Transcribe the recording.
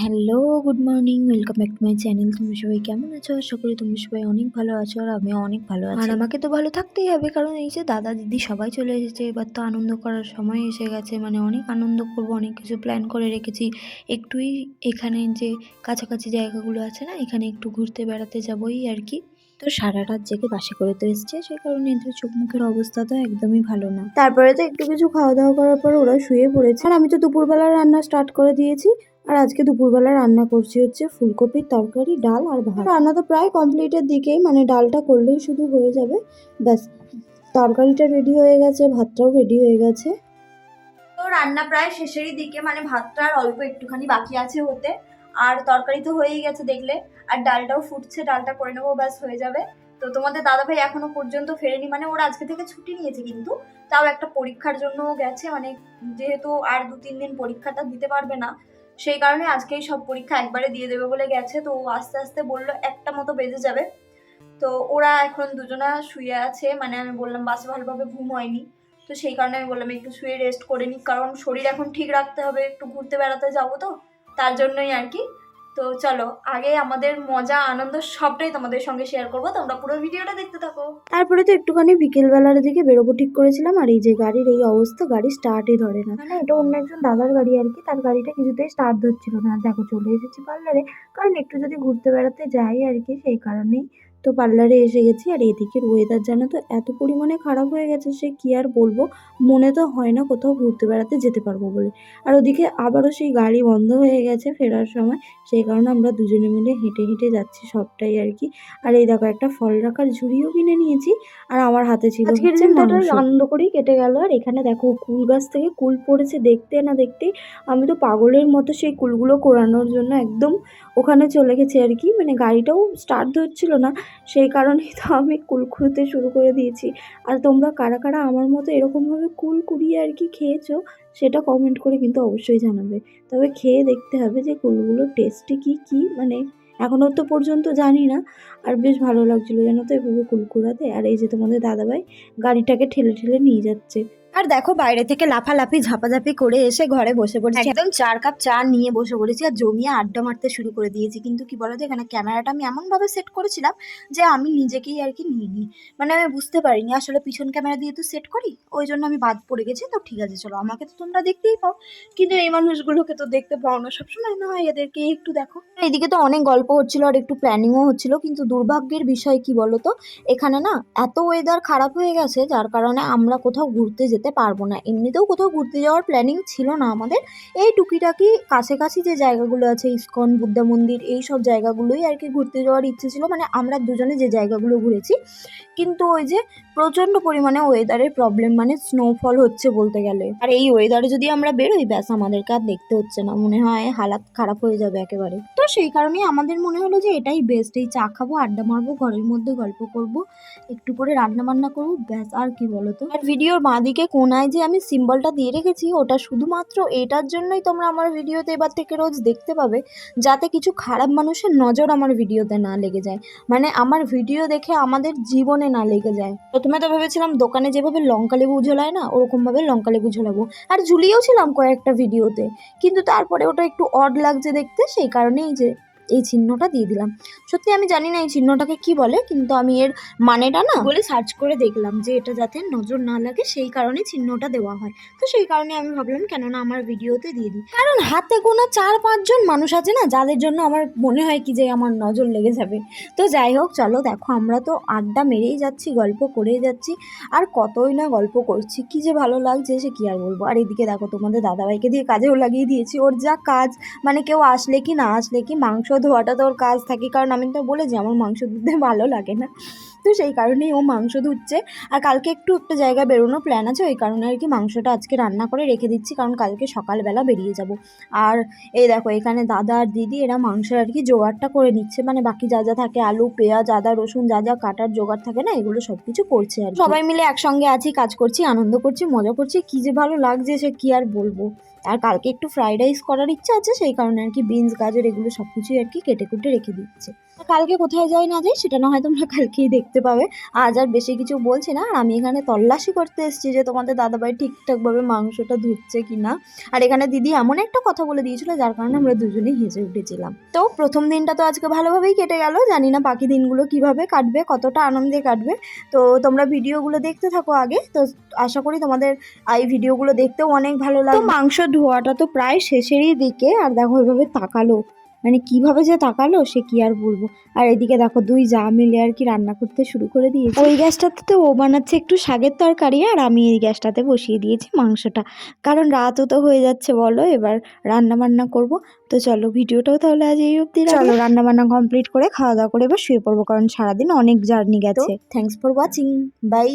Hello good morning welcome back to my channel তুমি সবাই কেমন আছো? আশা করি তুমি সবাই অনেক ভালো আছো আর আমিও অনেক ভালো আছি। আর আমাকে তো ভালো থাকতেই হবে কারণ এই যে দাদা দিদি সবাই চলে এসেছে এবার তো আনন্দ করার সময় এসে গেছে মানে অনেক আনন্দ করব অনেক কিছু প্ল্যান করে রেখেছি। একটুই এখানে যে কাছাকাছি জায়গাগুলো আছে না এখানে একটু ঘুরতে বেড়াতে যাবোই আর কি। তো সারা রাত জেগে বাসে করে তো এসছে সেই কারণে এদের চোখ মুখের অবস্থা তো একদমই ভালো না। তারপরে তো একটু কিছু খাওয়া দাওয়া করার পর ওরা শুয়ে পড়েছে। আর আমি তো দুপুরবেলা রান্না স্টার্ট করে দিয়েছি আর আজকে দুপুরবেলা রান্না করছি হচ্ছে ফুলকপির তরকারি, ডাল আর ভাত। রান্না তো প্রায় কমপ্লিটের দিকেই মানে ডালটা করলেই শুধু হয়ে যাবে। ব্যাস, তরকারিটা রেডি হয়ে গেছে, ভাতটাও রেডি হয়ে গেছে। তো রান্না প্রায় শেষেরই দিকে মানে ভাতটা আর অল্প একটুখানি বাকি আছে হতে আর তরকারি তো হয়েই গেছে দেখলে, আর ডালটাও ফুটছে, ডালটা করে নেব, ব্যাস হয়ে যাবে। তো তোমাদের দাদা ভাই এখনও পর্যন্ত ফেরেনি মানে ওরা আজকে থেকে ছুটি নিয়েছে কিন্তু, তাও একটা পরীক্ষার জন্য গেছে মানে যেহেতু আর দু তিন দিন পরীক্ষাটা দিতে পারবে না সেই কারণে আজকেই সব পরীক্ষা একবারে দিয়ে দেবে বলে গেছে, তো ও আস্তে আস্তে বলল একটা মতো বেজে যাবে। তো ওরা এখন দুজনা শুয়ে আছে মানে আমি বললাম বাসে ভালোভাবে ঘুম হয়নি, তো সেই কারণে আমি বললাম একটু শুয়ে রেস্ট করে নিই কারণ শরীর এখন ঠিক রাখতে হবে, একটু ঘুরতে বেড়াতে যাব তো, তার জন্যই আর কি তো চলো, আগে আমাদের মজা, আনন্দ সবটাই তোমাদের সঙ্গে শেয়ার করব। তোমরা পুরো ভিডিওটা দেখতে থাকো। তারপরে তো একটুখানি বিকেলবেলার দিকে বেরোবো ঠিক করেছিলাম, আর এই যে গাড়ির এই অবস্থা, গাড়ি স্টার্টই ধরে না। মানে এটা অন্য একজন দাদার গাড়ি আর কি, তার গাড়িটা কিছুতেই স্টার্ট ধরছিল না। দেখো, চলে এসেছি পার্লারে কারণ একটু যদি ঘুরতে বেড়াতে যাই আর কি, সেই কারণেই তো পার্লারে এসে গেছি আর এদিকের ওয়েদার জানো তো এত পরিমাণে খারাপ হয়ে গেছে সে কি আর বলব? মনে তো হয় না কোথাও ঘুরতে বেড়াতে যেতে পারব বলে। আর ওদিকে আবারও সেই গাড়ি বন্ধ হয়ে গেছে ফেরার সময়। সেই কারণে আমরা দুজনে মিলে হেঁটে হেঁটে যাচ্ছি সবটাই আর কি। আর এই দেখো একটা ফল রাখার ঝুড়িও কিনে নিয়েছি। আর আমার হাতে ছিল। আনন্দ করেই কেটে গেল। আর এখানে দেখো কুল গাছ থেকে কুল পড়েছে দেখতে না দেখতে। আমি তো পাগলের মতো সেই কুলগুলো কোরানোর জন্য একদম ওখানে চলে গেছি আর কি। মানে গাড়িটাও স্টার্ট ধরছিল না। সেই কারণেই তো আমি কুল খুঁড়তে শুরু করে দিয়েছি। আর তোমরা কারা কারা আমার মতো এরকমভাবে কুল কুড়িয়ে আর কি খেয়েছো, সেটা কমেন্ট করে কিন্তু অবশ্যই জানাবে। তবে খেয়ে দেখতে হবে যে কুলগুলোর টেস্টে কি কি মানে এখনও তো পর্যন্ত জানি না। আর বেশ ভালো লাগছিল জানো তো এভাবে কুলকুড়াতে আর এই যে তোমাদের দাদাভাই গাড়িটাকে ঠেলে ঠেলে নিয়ে যাচ্ছে। আর দেখো বাইরে থেকে লাফালাফি, ঝাপাঝাপি করে এসে ঘরে বসে পড়েছি। একদম চার কাপ চা নিয়ে বসে পড়েছি আর জমিয়ে আড্ডা মারতে শুরু করে দিয়েছি। কিন্তু কি বলতো, এখানে ক্যামেরাটা আমি এমনভাবে সেট করেছিলাম যে আমি নিজেকেই আর কি নিয়ে নিই মানে আমি বুঝতে পারিনি আসলে পিছন ক্যামেরা দিয়ে তো সেট করি, ওই জন্য আমি বাদ পড়ে গেছি। তো ঠিক আছে, চলো আমাকে তো তোমরা দেখতেই পাও। কিন্তু এই মানুষগুলোকে তো দেখতে পাও না, সবসময় না হয় এদেরকে একটু দেখো। এদিকে তো অনেক গল্প হচ্ছিল আর একটু প্ল্যানিংও হচ্ছিল, কিন্তু দুর্ভাগ্যের বিষয় কি বলো তো এখানে না এত ওয়েদার খারাপ হয়ে গেছে, যার কারণে আমরা কোথাও ঘুরতে যেতে পারব না। এমনিতেও কোথাও ঘুরতে যাওয়ার প্ল্যানিং ছিল না আমাদের। এই টুকিটাকি কাছাকাছি যে জায়গাগুলো আছে, ইসকন, বুদ্ধা মন্দির, এই সব জায়গাগুলোই আর কি ঘুরতে যাওয়ার ইচ্ছে ছিল। মানে আমরা দুজনে যে জায়গাগুলো ঘুরেছি। কিন্তু ওই যে প্রচণ্ড পরিমাণে ওয়েদারের প্রবলেম মানে স্নোফল হচ্ছে বলতে গেলে। আর এই ওয়েদারে যদি আমরা বেরোই, ব্যাস আমাদেরকে আর দেখতে হচ্ছে না। মনে হয় হালাত খারাপ হয়ে যাবে একেবারে। তো সেই কারণেই আমাদের মনে হলো যে এটাই বেস্ট এই চা খাব, আড্ডা মারবো, ঘরের মধ্যে গল্প করব, একটু করে রান্না বান্না করব, ব্যাস আর কি বলতো। আর ভিডিওর বাঁদিকে কোনায় যে আমি সিম্বলটা দিয়ে রেখেছি, ওটা শুধুমাত্র এটার জন্যই তোমরা আমার ভিডিওতে এবার থেকে রোজ দেখতে পাবে, যাতে কিছু খারাপ মানুষের নজর আমার ভিডিওতে না লেগে যায়। মানে আমার ভিডিও দেখে আমাদের জীবনে না লেগে যায়। প্রথমে তো ভেবেছিলাম দোকানে যেভাবে লঙ্কা লেবু ঝোলায় না, ওরকমভাবে লঙ্কা লেবু ঝোলাবো। আর ঝুলিয়েও ছিলাম কয়েকটা ভিডিওতে কিন্তু তারপরে ওটা একটু অড লাগছে দেখতে, সেই কারণেই যে এই চিহ্নটা দিয়ে দিলাম। সত্যি আমি জানি না এই চিহ্নটাকে কি বলে, কিন্তু আমি এর মানেটা না বলে সার্চ করে দেখলাম যে এটা যাতে নজর না লাগে, সেই কারণে চিহ্নটা দেওয়া হয়। তো সেই কারণে আমি ভাবলাম, কেননা আমার ভিডিওতে দিয়ে দিই। কারণ হাতে কোনো চার পাঁচজন মানুষ আছে না, যাদের জন্য আমার মনে হয় কি যে আমার নজর লেগে যাবে। তো যাই হোক, চলো দেখো, আমরা তো আড্ডা মেরেই যাচ্ছি, গল্প করেই যাচ্ছি, আর কতই না গল্প করছি, কি যে ভালো লাগছে সে কি আর বলব। আর এদিকে দেখো, তোমাদের দাদাভাইকে দিয়ে কাজেও লাগিয়ে দিয়েছি, ওর যা কাজ মানে কেউ আসলে কি না আসলে কি, মাংস ধোয়াটা তো ওর কাজ থাকে, কারণ আমি তো বলেছি আমার মাংস ধুতে ভালো লাগে না। তো সেই কারণেই ও মাংস ধুচ্ছে। আর কালকে একটু একটা জায়গায় বেরোনোর প্ল্যান আছে, ওই কারণে আর কি মাংসটা আজকে রান্না করে রেখে দিচ্ছি, কারণ কালকে সকালবেলা বেরিয়ে যাব। আর এই দেখো, এখানে দাদা আর দিদি, এরা মাংসের আর কি জোগাড়টা করে নিচ্ছে। মানে বাকি যা যা থাকে, আলু, পেঁয়াজ, আদা, রসুন, যা যা কাটার জোগাড় থাকে না, এগুলো সব কিছু করছে আর সবাই মিলে একসঙ্গে আছি, কাজ করছি, আনন্দ করছি, মজা করছি। কী যে ভালো লাগছে, সে কী আর বলব? আর কালকে একটু ফ্রাইড রাইস করার ইচ্ছা আছে সেই কারণে আর কি বিনস গাজর এগুলো সব কিছুই আর কি কেটে কুটে রেখে দিচ্ছে। কালকে কোথায় যাই না যাই সেটা না হয় তোমরা কালকেই দেখতে পাবে। আজ আর বেশি কিছু বলছি না আর আমি এখানে তল্লাশি করতে এসেছি যে তোমাদের দাদাভাই ঠিকঠাকভাবে মাংসটা ধুচ্ছে কি না আর এখানে দিদি এমন একটা কথা বলে দিয়েছিল যার কারণে আমরা দুজনেই হেসে উঠেছিলাম। তো প্রথম দিনটা তো আজকে ভালোভাবেই কেটে গেল জানি না বাকি দিনগুলো কীভাবে কাটবে কতটা আনন্দে কাটবে। তো তোমরা ভিডিওগুলো দেখতে থাকো আগে তো আশা করি তোমাদের এই ভিডিওগুলো দেখতেও অনেক ভালো লাগবে। মাংস ধোয়াটা তো প্রায় শেষেরই দিকে। আর দেখো এভাবে তাকালো। মানে কীভাবে যে তাকালো সে কি আর বলব? আর এদিকে দেখো দুই যা মিলে আর কি রান্না করতে শুরু করে দিয়েছে। ওই গ্যাসটাতে তো ও বানাচ্ছে একটু শাকের তরকারি আর আমি এই গ্যাসটাতে বসিয়ে দিয়েছি মাংসটা। কারণ রাতও তো হয়ে যাচ্ছে বলো এবার রান্না বান্না করব। তো চলো ভিডিওটাও তাহলে আজ এই অবধি চলো রান্না বান্না কমপ্লিট করে খাওয়া দাওয়া করে এবার শুয়ে পড়ব কারণ সারাদিন অনেক জার্নি গেছে। Thanks for watching by